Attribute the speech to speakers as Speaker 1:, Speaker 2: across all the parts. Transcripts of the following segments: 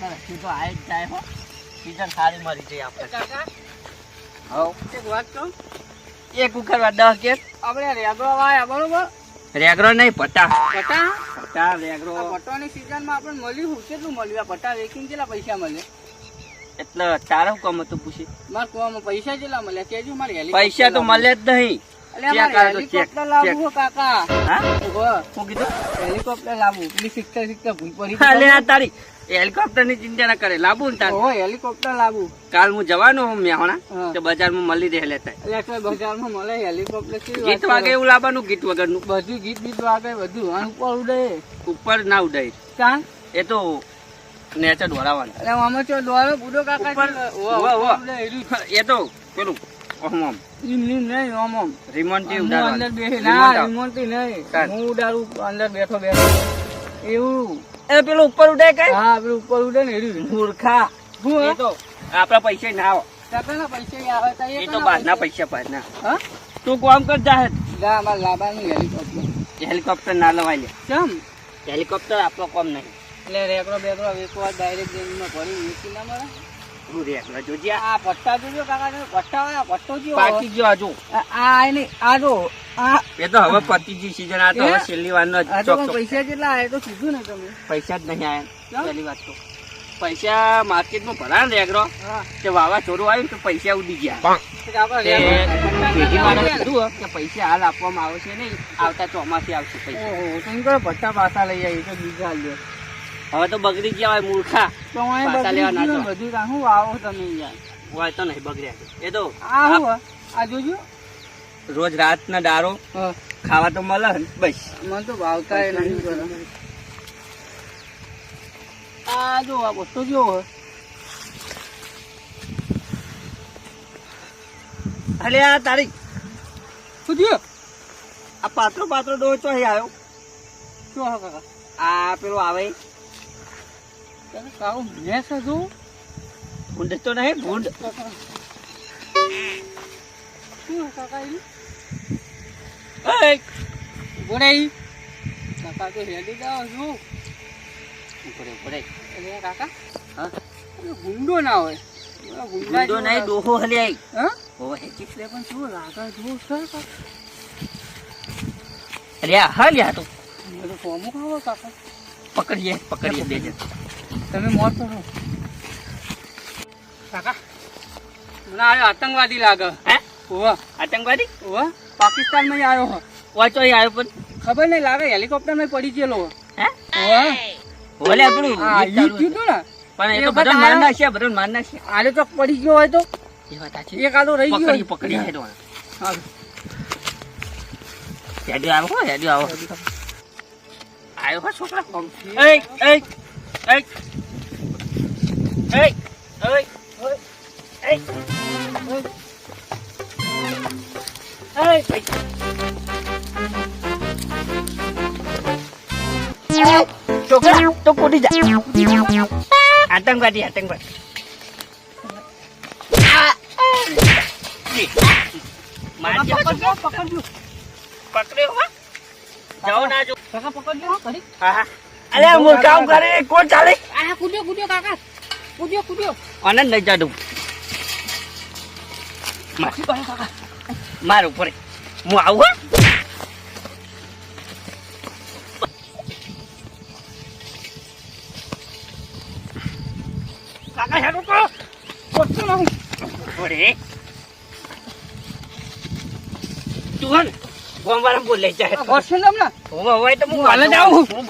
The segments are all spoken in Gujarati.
Speaker 1: તું તો આવી જ જાય હો. સીઝન સારી મળી જાય આપણે.
Speaker 2: કાકા
Speaker 1: હવ
Speaker 2: એક વાત કહું?
Speaker 1: એક ઉખરવા દસ કે.
Speaker 2: આપણે રેગડો વાયા બરોબર?
Speaker 1: રેગરો નહીં પટા.
Speaker 2: પટા?
Speaker 1: પટા રેગરો.
Speaker 2: પટાની સિઝનમાં આપણે મળ્યું શું? કેટલું મળ્યું? આ પટા વેચીને કેટલા પૈસા મળે
Speaker 1: એટલે તારા કોમ હતું પૂછી?
Speaker 2: મારે કોમ પૈસા કેટલા મળ્યા? કેજો મારે
Speaker 1: પૈસા તો. મળે જ નહીં.
Speaker 2: અલ્યા,
Speaker 1: ચેક
Speaker 2: મારે
Speaker 1: કરો તો ચેક,
Speaker 2: હેલિકોપ્ટર લાવવું કાકા.
Speaker 1: હા? કીધું
Speaker 2: હેલિકોપ્ટર લાવવું. પેલી શીખતા શીખતા ભૂલ પડી
Speaker 1: અલે આ તારી. હેલિકોપ્ટરની ચિંતા ના કરે. લાવું ને તાર.
Speaker 2: હેલિકોપ્ટર લાવવું.
Speaker 1: કાલ હું જવાનો હું મેહોણા
Speaker 2: હા.
Speaker 1: તો બજારમાં મળી રહે લેતા
Speaker 2: એટલે કોઈ બજારમાં મળે હેલિકોપ્ટર
Speaker 1: ગીત વાગે એવું લાવવાનું ગીત વગરનું?
Speaker 2: બધું ગીત ગીત વાગે બધું ઉપર ઉડે.
Speaker 1: ઉપર ના ઉડાય.
Speaker 2: કાં?
Speaker 1: એ તો નેચર દોરાવાનું.
Speaker 2: એટલે આમાં ચો દોડો બુડો કાકા.
Speaker 1: એ તો પેલું
Speaker 2: નહીં, હું અંદર બેસી ના
Speaker 1: આપ.
Speaker 2: નહીં. હું ઉડાડું અંદર બેઠો બેઠો. એવું.
Speaker 1: એ પેલું ઉપર ઉડાય કઈ
Speaker 2: હા પેલું ઉપર ઉડે ને.
Speaker 1: મૂર્ખા.
Speaker 2: હું
Speaker 1: એ
Speaker 2: હે?
Speaker 1: તો આપડા પૈસા ના આવે.
Speaker 2: પૈસા આવે તો
Speaker 1: એ
Speaker 2: એ
Speaker 1: તો
Speaker 2: કાના પૈસા?
Speaker 1: પૈસા
Speaker 2: હા?
Speaker 1: તું કોમ કર જાહે
Speaker 2: જા, અમારે લાવવાનું હેલિકોપ્ટર.
Speaker 1: હેલિકોપ્ટર ના લવાય લે.
Speaker 2: કેમ
Speaker 1: હેલિકોપ્ટર આપણો કોમ નહીં.
Speaker 2: એટલે રેકડો બેકડો વેચવા ડાયરેક્ટ જમીનમાં ભરી વેચી ના મળે?
Speaker 1: હું રેકડા જોજે આ.
Speaker 2: આ પટ્ટા જોજો કાકા પટ્ટા પટ્ટો જો
Speaker 1: પાકી ગયો હજુ
Speaker 2: આ આ નહીં આ
Speaker 1: એ તો હવે પતિજી સીઝન આ તો હવે છેલ્લી વાર નો
Speaker 2: આ તો પણ પૈસા કેટલા આવે તો કીધું ને તમે.
Speaker 1: પૈસા જ નહીં આયા. પહેલી વાત તો. પૈસા માર્કેટમાં ભરા ને રેગરો તે વાવાઝોડું આવ્યું તો પૈસા ઉડી ગયા. પૈસા હાલ આપવામાં આવશે નહીં આવતા ચોમાસે આવશે પૈસા.
Speaker 2: પટ્ટા પાછા લઈ આવી તો બીજા
Speaker 1: હવે તો બગડી ગયા હોય મૂર્ખા. પાછા લેવા ના
Speaker 2: બધું રાખું આવો તમે યાર.
Speaker 1: હોય તો નહીં બગડ્યા એ તો
Speaker 2: આ આ જોજો.
Speaker 1: રોજ રાતના દારો ખાવા તો મળે બસ.
Speaker 2: મને તો ભાવતા નહીં આ જો આ વસ્તુ જો.
Speaker 1: અલે આ તારી
Speaker 2: શું થયું?
Speaker 1: આ પાત્રો પાત્રો ડોચો અહીં આવ્યો.
Speaker 2: શું હે કાકા?
Speaker 1: આ પેલો આવે.
Speaker 2: કાકા, કાકો ભેંસ હે શું?
Speaker 1: ભૂંડ તો નહીં ભૂંડ.
Speaker 2: શું કાકા રહી. કાકા તો હેડી જાઓ છું.
Speaker 1: ઉપરે ઉપરે
Speaker 2: એટલે કાકા
Speaker 1: હા.
Speaker 2: ગુંડો ના હોય.
Speaker 1: ભૂંડો નહીં ડોહો હલી આવી
Speaker 2: હા?
Speaker 1: હોવે હેચી
Speaker 2: એટલે પણ શું લાગે જો સર કાકા.
Speaker 1: અરે આ હા લ્યા તો.
Speaker 2: ફોર્મો ખાવો કાકા.
Speaker 1: પકડીએ પકડીએ બે જણ.
Speaker 2: તમે મોત કરો કાકા મને આવ્યો આતંકવાદી લાગે.
Speaker 1: હે?
Speaker 2: ઓવા
Speaker 1: આતંકવાદી?
Speaker 2: ઓવા પાકિસ્તાનમાં આવ્યો હો.
Speaker 1: વાંચો આવ્યો પણ.
Speaker 2: ખબર નહીં લાગે હેલિકોપ્ટરમાં પડી ગયેલો હે. ઓવા
Speaker 1: ઓલે આપણું ગીત
Speaker 2: ઈ થયું
Speaker 1: પણ એ તો બધા માર. નાખ્યા બધા માર નાખ્યા.
Speaker 2: આલે તો પડી ગયો હોય તો.
Speaker 1: એ વાત સાચી.
Speaker 2: એક આલો રહી ગયો
Speaker 1: પકડી પકડી હેડો.
Speaker 2: હા.
Speaker 1: હેડ્યો આવો હો, હેડ્યો આવો. આવ્યો હો છોકરા. એય. એય એય એય એય એય એય છોકરા તો કૂદી જા આતંકવાદી આતંકવાદી પકડ્યો ના જો
Speaker 2: હા
Speaker 1: અરે હું કામ કરે. કોણ ચાલે?
Speaker 2: આ કુડ્યો કુડ્યો કાકા. કુડ્યો કુડ્યો
Speaker 1: આનંદ લઈ જાડું મારી. પાસે કાકા? માર ઉપર. હું આવું હો. કાકા હેડો તો
Speaker 2: પકડો ના હું
Speaker 1: ઓરે તું હન ગોમવાળા બોલ જાય
Speaker 2: ના
Speaker 1: હવે તો હું.
Speaker 2: હું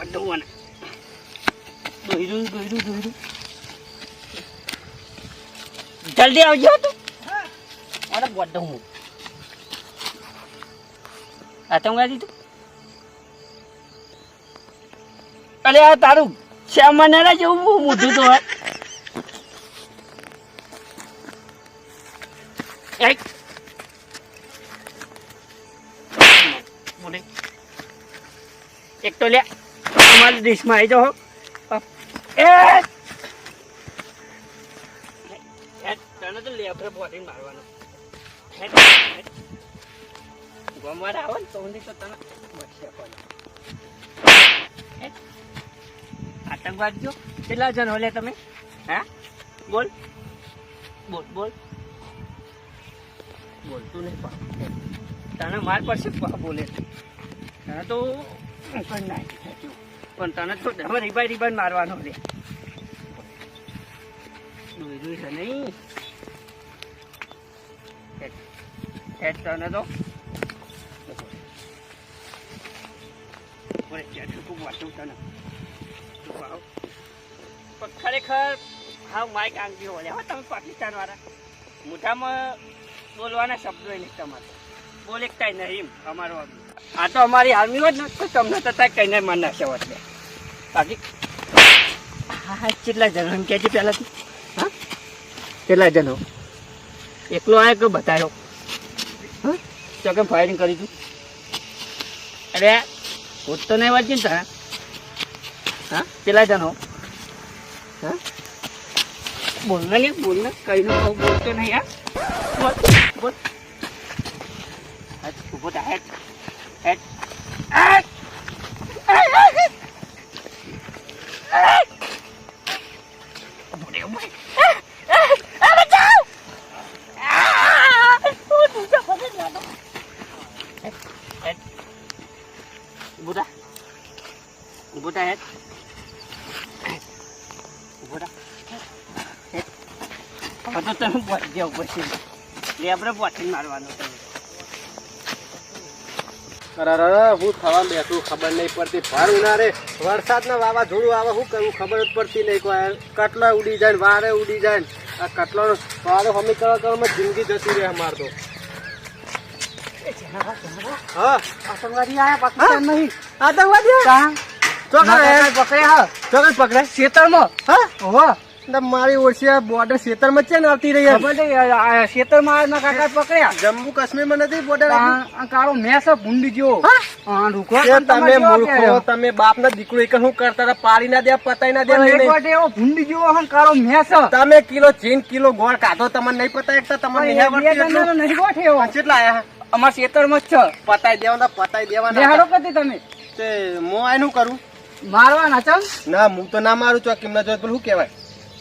Speaker 1: વાંધો મને વાંધો મને દોયરું દોયરું દોયરું જલ્દી આવજો તું. અરે વાંધો હું. આતંકવાદી તું અરે આ તારું શ્યામ મને જેવું બહુ મોઢું તો એક. બોલે એક તો લે અમારા દેશમાં આવી જાઓ એ! તને તો લેફ્ટ બોડીને મારવાનો. હેડ. આવે ને તો તને બચશે પણ. આતંકવાદ આ કેટલા જણ હોલે તમે? હા? બોલ. બોલ બોલ. બોલતું નહીં પણ. તને માર પડશે બોલે. તને તો નાખી. પણ તને તો હવે રીબાઈ રીબાઈ મારવાનો રે દોઈ છે નહીં હેડ. તને તો. ખરેખર હા માઇક આંગી હોય હા તમે પાકિસ્તાન વાળા મોઢામાં બોલવાના શબ્દો નહીં તમારે બોલે કઈ નહીં અમારો. આ તો અમારી આર્મી હોત ને તો તમને તો કઈ નહીં મન નાખ્યો હોત લે બાકી હા કેટલા જણ? એમ કહેજે પહેલાંથી. હા? કેટલા જણો? એકલો આવ્યો કે બતાવ્યો હા? તો કેમ ફાયરિંગ કરી તું? અરે હું તો નહીં વાંચી ને તારા. હા કેટલા જણો? હા? બોલ ને લે, બોલ ને. કઈ નો બોલતો નહીં યાર બોલ બોલ. ઊભો હેટ હેટ! હેટ, ઊભો થા, હેટ. ઊભો થા. તો તમે પહોંચી જાવ પછી આપણે પહોંચીને મારવાનું તમે
Speaker 3: અરે હું થવા બેઠું ખબર નહીં પડતી. ભર ઉનાળે વરસાદના વાવાઝોડું આવે શું કરવું ખબર જ પડતી નહીં કોઈ કટલા ઉડી જાય વારે ઉડી જાય આ કટલાનો વારે હમી કરવા કરવામાં જિંદગી જતી રહે અમાર તો. હા.
Speaker 2: આતંકવાદી આયા પાકિસ્તાન નહીં
Speaker 3: આતંકવાદી
Speaker 2: પકડ્યા
Speaker 3: પકડે
Speaker 2: ખેતરમાં
Speaker 3: હા? એટલે મારી ઓળખી બોર્ડર ખેતરમાં છે ને આવતી રહી
Speaker 2: કાકા પકડ્યા.
Speaker 3: જમ્મુ કાશ્મીરમાં નથી બોર્ડર
Speaker 2: આ આ કાળો મેસ ભૂંડી જેવો. હા? રૂખવા
Speaker 3: એ
Speaker 2: પણ
Speaker 3: તમે મૂર્ખો તમે બાપ ના દીકરો એક શું કરતા પાડી ના દે પતાઈ ના દે
Speaker 2: એવો ભૂંડી જેવો હમ કાળો મેસ
Speaker 3: તમે કિલો ચીન કિલો ગોળ કાઢો તમને નહીં પતા એકતા? તમને નહીં
Speaker 2: ગોઠે એવો.
Speaker 3: કેટલા આયા?
Speaker 2: અમારા ખેતરમાં જ છે.
Speaker 3: પતાઈ દેવાના પતાઈ દેવાના.
Speaker 2: કદી તમે.
Speaker 3: તે હું આનું કરું?
Speaker 2: મારવાના ચમ
Speaker 3: ના હું તો ના મારું ચોકી ના જોઈ પેલું શું કહેવાય?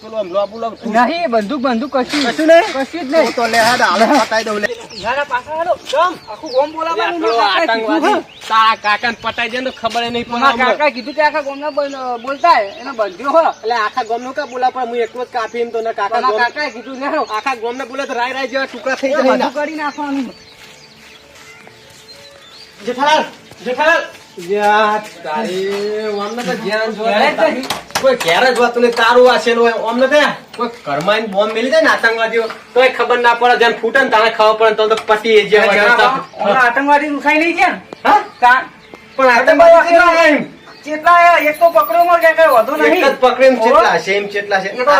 Speaker 3: પેલું આમ લોબુ લોબુ
Speaker 2: નહીં બંદૂક બંદૂક કશું
Speaker 3: કશું નહીં?
Speaker 2: કશું જ નહીં.
Speaker 3: તો લે હાડ હાલે પતાઈ દઉં લે.
Speaker 2: નાના પાછા હાલો. જમ. આખું ગોમ બોલાવવાનું
Speaker 3: પેલો
Speaker 2: મારા કાકાએ કીધું,
Speaker 3: આતંકવાદી તારા કાકાને પતાઈ દે તો ખબર નહીં પડે
Speaker 2: મારા કીધું કે આખા ગોમના બોલ- બોલતા એને બંધ્યો હો.
Speaker 3: એટલે આખા ગામનું કા બોલા પણ હું એકલો જ કાપી એમ તો ના કાકા
Speaker 2: કીધું લેરો
Speaker 3: આખા ગામ ને બોલે તો રાય રાય જેવા ટુકડા થઈ જાય
Speaker 2: કરી નાખવાનું.
Speaker 3: જેઠાલાલ જેઠાલાલ.
Speaker 2: એક તો કે વધુ નહીં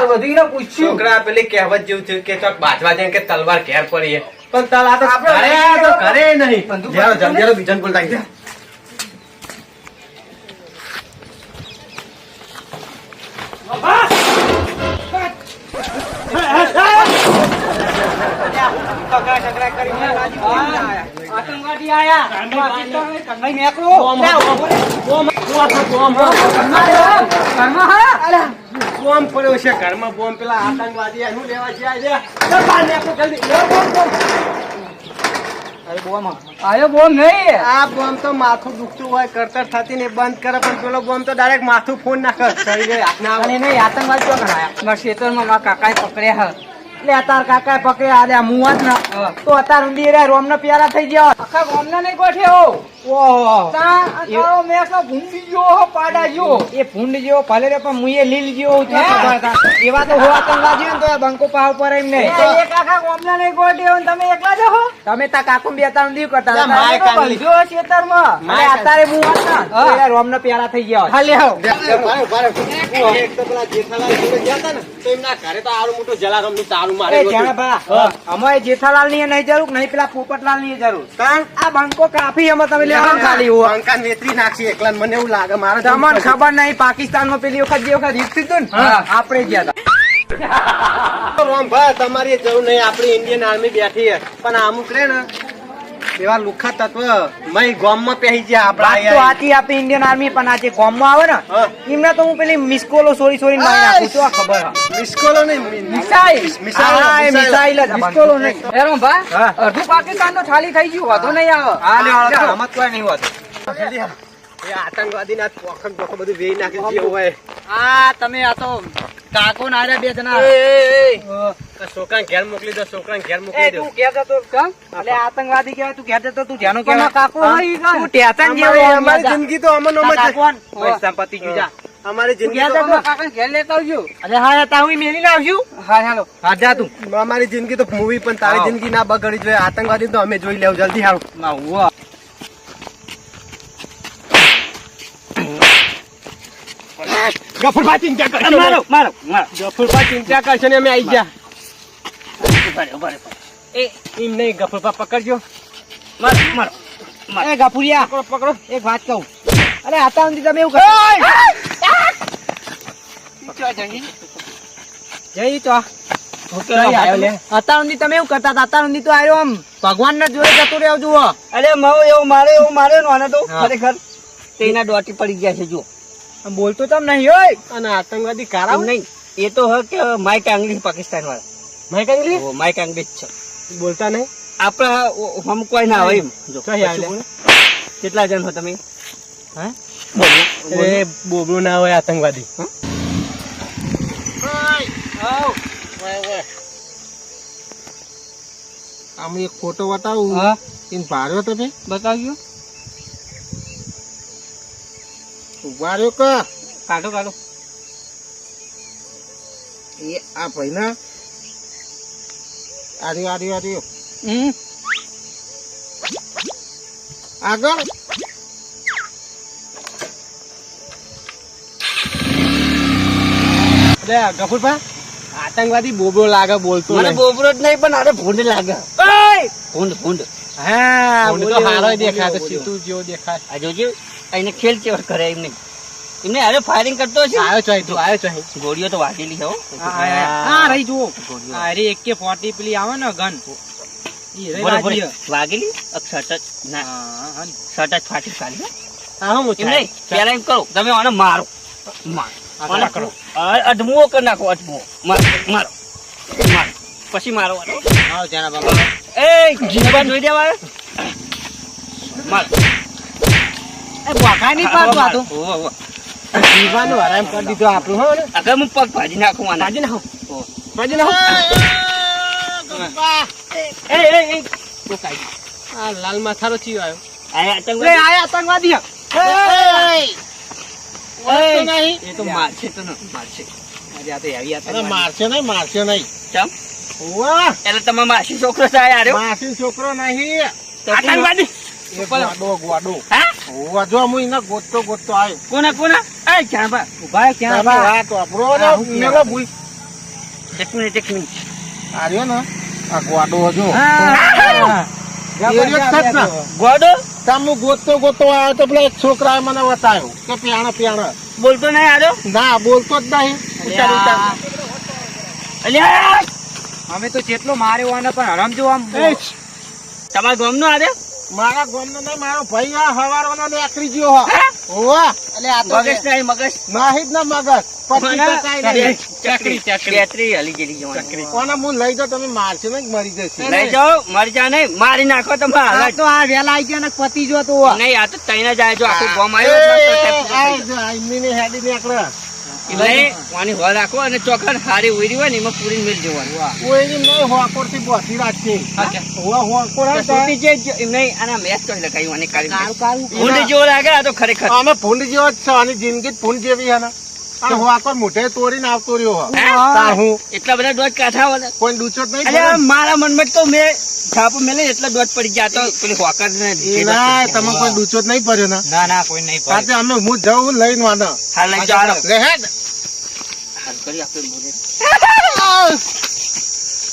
Speaker 2: વધીને પૂછ્યું
Speaker 3: છોકરા પેલી કહેવત જેવું થયું કે ચોક બાજવા જાય કે તલવાર ઘેર પડી. પણ તલ આ તો ઘરે નહીં બીજા બીજાને બોલતા ગયા.
Speaker 2: આતંકવાદી આયા.
Speaker 3: બોમ્બ, પડ્યો છે ઘરમાં બોમ્બ પેલા આતંકવાદી એનું લેવા જ્યાં છે. આ. બોમ્બ તો માથું દુખતું હોય કરતર થતી ને બંધ કરે પણ પેલો બોમ્બ તો ડાયરેક્ટ માથું ફોન નાખે.
Speaker 2: આતંકવાદ મારા કાકાએ પકડ્યા હે. એટલે અતાર કાકા પકડ્યા આલ્યા મુવાત ના તો અતાર ઊંડી રે રોમ ને પ્યારા થઈ ગયા. આખા ગામના નહીં ગોઠ્યો
Speaker 4: એવા તો હો? આતંકવાદી તો. બંકો પાવ પર એમ નહીં
Speaker 2: તમે એકલા જ હો?
Speaker 4: તમે તા કાકુ બે ત્રણ દીવ કરતા મુવાત ના પ્યારા થઈ ગયા
Speaker 2: ખાલી આવો.
Speaker 4: અમારે જેઠાલાલની નહીં જરૂર નહીં પેલા પોપટલાલની જરૂર.
Speaker 3: કારણ
Speaker 4: આ બંકો કાફી અમે તમે લેવાનું ખાલી.
Speaker 3: બંકાને વેતરી નાખશે એકલા મને એવું લાગે મારે
Speaker 4: તમને ખબર નહીં પાકિસ્તાનમાં પેલી વખત જે વખત યુદ્ધ થયું ને આપણે ગયા હતા.
Speaker 3: તમારી જરૂર નહીં આપણી ઇન્ડિયન આર્મી બેઠી છે. પણ અમુક રે ને એવા લુખા તત્વ મય ગામમાં પહેરી ગયા
Speaker 4: વાત તો
Speaker 3: આથી
Speaker 4: સાચી ઇન્ડિયન આર્મી પણ આજે ગોમમાં આવે ને. એમને તો હું પેલી મિસકોલો સોરી સોરી મારી નાખું છું આ ખબર હા.
Speaker 3: મિસકોલો નહીં
Speaker 4: મિસાઈલ
Speaker 3: મિસાઈલ,
Speaker 4: મિસાઈલ મિસકોલો નહીં.
Speaker 2: એરો ભા. અડધું પાકિસ્તાન તો ખાલી થઈ ગયું વાંધો નહીં આવે.
Speaker 4: હા આમાં કોઈ નહીં હોતું
Speaker 3: એ આતંકવાદી ના પોખણ પોખણ બધું વેઈ નાખી જેવું હોય
Speaker 4: આ તમે આ તો કાકો ના રહ્યા બે જણા.
Speaker 3: આ ઘેર મોકલી દો છોકરાને ઘેર મોકલી દો.
Speaker 4: તું કહેતો તો એટલે આતંકવાદી કહેવાય તું કહેતો તો તું જેનો
Speaker 2: કોનો કાકો હોય
Speaker 4: તું ટેતન જેવો
Speaker 3: અમારી. જિંદગી તો અમન અમન
Speaker 4: તારા
Speaker 3: છે.
Speaker 4: સંપત્તિ ગયું જા.
Speaker 3: અમારી જિંદગી તો
Speaker 4: તો?
Speaker 2: કાકા ઘેર લેતા આવજો.
Speaker 4: અરે હા યાર, તારું ઈ મેલીને આવશું?
Speaker 2: હા હાલો.
Speaker 4: હા જા તું.
Speaker 3: અમારી જિંદગી તો મૂવી પણ તારી જિંદગી ના બગડી જોઈએ. આતંકવાદી તો અમે જોઈ લેવું જલ્દી હારું.
Speaker 4: ના
Speaker 3: ગફુરભાઈ ચિંતા કરશે
Speaker 1: મારો મારો
Speaker 3: ગફુરભાઈ ચિંતા કરશે ને અમે આવી ગયા. એ એમ નહીં ગફુરભાઈ પકડજો.
Speaker 1: મારો મારો.
Speaker 4: એ ગફુરિયા. પકડો પકડો. એક વાત કહું. અરે આતા સુધી તમે એવું કરો. જઈ તો. અત્યાર તમે. એવું કરતા હતા અત્યાર સુધી તો આવ્યો આમ ભગવાન ના જોડે જતો રહ્યો જુઓ.
Speaker 1: અરે મારો એવું મારે એવું મારે નો તો ખરેખર. તેના દોટી પડી ગયા છે જો
Speaker 4: આમ બોલતો તમ નહીં હોય.
Speaker 3: અને આતંકવાદી
Speaker 1: એમ
Speaker 3: કારા
Speaker 1: નહીં એ તો હ કે માઇક આંગળી પાકિસ્તાન વાળા
Speaker 3: માઇક અંગ્રેજી
Speaker 1: ઓ, માઇક આંગળી જ છે.
Speaker 3: બોલતા નહીં?
Speaker 1: આપણા હમ કોઈ ના હોય એમ. જો. કેટલા જણ હો તમે?
Speaker 3: હે?
Speaker 1: બોલો
Speaker 3: બોબડું ના હોય આતંકવાદી. આમ એક ફોટો બતાવું
Speaker 2: હા?
Speaker 3: એને ભાર્યો તમે?
Speaker 2: બતાવજો.
Speaker 3: ઊભા રહ્યો કા?
Speaker 2: કાઢો કાઢો.
Speaker 3: એ આ ભાઈ ના આર્યો આર્યો આર્યો
Speaker 2: હમ.
Speaker 3: આગળ. ગફુરભા આતંકવાદી બોબરો લાગે બોલતો
Speaker 1: મને. બોબરો જ નહીં પણ અરે ભૂંડ લાગે. ભૂંડ ભૂંડ.
Speaker 4: હા
Speaker 3: ભૂંડ તો હારો દેખાય તો સીતું જેવો દેખાય
Speaker 1: આ જોજે. એને ખેલ ચેવર કરે એમને એમને અરે ફાયરિંગ કરતો છે.
Speaker 3: આવ્યો છો તું આવ્યો છો.
Speaker 1: ગોળીઓ તો વાગેલી છે હો.
Speaker 4: રહી જુઓ. અરે એક કે ફોર્ટી પેલી આવે ને ગન.
Speaker 1: વાગેલી? જ ના. જ ફાટી ચાલી હા.
Speaker 3: હું
Speaker 1: પેલા એમ કરો. તમે આને મારો. મારો. આને
Speaker 3: પકડો.
Speaker 1: અ- અડમુઓ કરી નાખો અધમુઓ મારો મારો. પછી મારો.
Speaker 4: આવો
Speaker 1: એ જીવા જોઈ દેવા મારો.
Speaker 4: એ નહીં પાડતો આ તો.
Speaker 1: ઓહો, ઓહો.
Speaker 3: જીવાનું આરામ કરી દીધો આપણું હો ને.
Speaker 1: આગળ હું પગ ભાજી નાખું આના.
Speaker 3: ભાજી નાખો. ભાજી નાખો.
Speaker 1: એ એ એ તો કાંઈ.
Speaker 3: આ લાલ માથારો ચીયો આવ્યો.
Speaker 1: આ આતંકવાદી.
Speaker 4: આયા આતંકવાદી.
Speaker 3: ઓળખતો નહીં.
Speaker 1: એ તો મારશે તો ન મારશે.
Speaker 4: અરે આ તો હેવી
Speaker 3: અરે મારશે નહીં મારશે નહીં.
Speaker 1: ચમ?
Speaker 3: વાહ.
Speaker 1: એટલે તમે માસી છોકરો થાય આર્યો.
Speaker 3: માસી છોકરો નહીં.
Speaker 1: આતંકવાદી.
Speaker 3: ગોડો ગોડો
Speaker 1: હા?
Speaker 3: હું એને ગોતતો ગોતતો આવ્યો
Speaker 1: કોને કોના? એ
Speaker 4: ઊભા ક્યાં બા?
Speaker 3: હાથ વાપરો ને મેલો
Speaker 4: કહેવાય.
Speaker 1: એક મિનિટ એક મિનિટ.
Speaker 3: આર્યો ને આ ગોડો હજો.
Speaker 4: હા, હા.
Speaker 3: એરિયો જ છે જ ને.
Speaker 1: ગોડો?
Speaker 3: તામ ગોતતો ગોતતો આવ્યો તો પેલા એક છોકરાએ મને બતાવ્યો કે પ્યાણા પ્યાણા.
Speaker 1: બોલતો નહીં આજો
Speaker 3: ના બોલતો જ નહીં. ઉતાર
Speaker 1: અલ્યા.
Speaker 4: અમે તો જેટલો માર્યો આને પણ હરમ જો આમ.
Speaker 3: એ,
Speaker 1: તમારા ગામનો આર્યો?
Speaker 3: મારા ગામનો નહીં મારો ભાઈ આ હવારવાનો નેકરી ગયો હો. હોવા.
Speaker 4: એટલે આ તો
Speaker 1: મગજ નહીં મગજ.
Speaker 3: નાહી જ ના મગજ.
Speaker 1: ચકરી ચકરી ચકરી. હલી ગયેલી જવાની
Speaker 3: કોને હું લઈ જાઉં તમે મારશો ને મરી જશે?
Speaker 1: લઈ જાઓ મરી જા નહીં. મારી નાખો તમે
Speaker 4: આ તો આ વેલા ગયા ને પતિ જો તો
Speaker 1: નહીં આ તો તઈને જાય જો આખું ગોમ આવ્યો
Speaker 3: હેડી નીકળે.
Speaker 1: એટલે વાની રાખો અને ચોકન હારી ઉરી હોય ને એમાં પૂરી મેળ જવાનું.
Speaker 3: નહીં બોસી રાખશે. હોકોર હો.
Speaker 1: હે?
Speaker 3: હું. નહીં
Speaker 1: અલ્યા
Speaker 3: પડે.
Speaker 1: મારા મનમાં તો મેં છાપો મેલે એટલા દોઢ પડી ગયા તો પેલી હોકર ને
Speaker 3: ના તમે કોઈ દૂચો નહીં પડ્યો ના.
Speaker 4: ના કોઈ નહીં.
Speaker 3: અમે હું જઉં લઈને વાના
Speaker 1: હાલ લઈ જાઓ.
Speaker 3: લે હેડ.
Speaker 1: હાલ કરી આપણે બોલે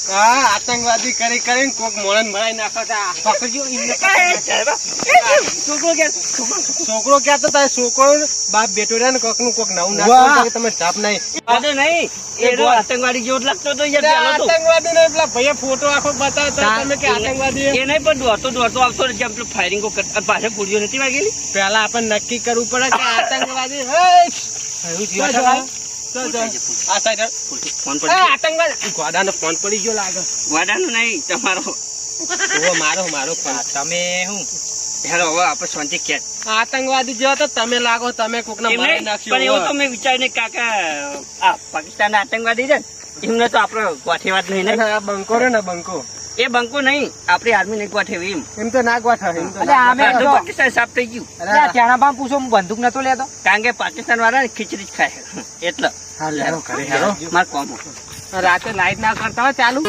Speaker 3: હા આતંકવાદી કરી કરીને કોક મોણન મરાઈ નાખતા
Speaker 4: પકડજો
Speaker 1: છોકરો ક્યાં છોકરો
Speaker 3: ક્યાં તારે છોકરો બાપ બેટો રહ્યા ને કોકનું કોક નવું. નાખો તમે ઢાપ નહીં
Speaker 1: વાંધો નહીં આતંકવાદી જેવો લાગતો હતો તો.
Speaker 3: આતંકવાદી પેલા ભાઈએ ફોટો આખો બતાવતો તમે કે આતંકવાદી
Speaker 1: એ નહીં પણ દોડતો દોડતો આવતો જેમ પેલું ફાયરિંગો પાછળ ગોળીઓ નથી વાગેલી
Speaker 3: પેલા આપણે નક્કી કરવું પડે કે આતંકવાદી હે! આ
Speaker 1: ફોન
Speaker 3: આતંકવાદી. ગોડાનો ફોન પડી ગયો લાગે.
Speaker 1: વાડાનો નહીં તમારો.
Speaker 3: ઓહો, મારો મારો ફોન.
Speaker 4: તમે શું
Speaker 1: હેલો હવે આપણે શાંતિ ખેંચ
Speaker 3: આતંકવાદી જેવા તો તમે લાગો તમે કોક ને
Speaker 1: એમ
Speaker 3: મારી નાખ્યો
Speaker 1: પણ એવું તો મેં વિચાર્યું કાકા આ પાકિસ્તાન આતંકવાદી છે એમને તો આપણે ગોઠેવાત નહીં ને?
Speaker 3: આ બંકો રે ને બંકો.
Speaker 1: એ બંકો નહીં આપણી આર્મી નહીં ગોઠેવી એમ.
Speaker 3: એમ તો ના ગોઠવે એમ તો.
Speaker 1: પાકિસ્તાન સાફ થઈ ગયું.
Speaker 2: ત્યાં પૂછો હું બંદૂક નતો લેતો.
Speaker 1: કારણ કે પાકિસ્તાન વાળા ને ખીચડી જ ખાય. એટલે.
Speaker 3: હા, લેરો કરે, હેરો.
Speaker 1: માર કોમ.
Speaker 3: રાતે લાઈટ ના કરતા હોય ચાલુ.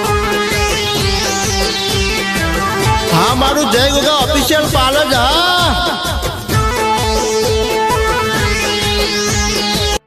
Speaker 5: હા મારું જય ગોગા ઓફિશિયલ પાર્લર હા.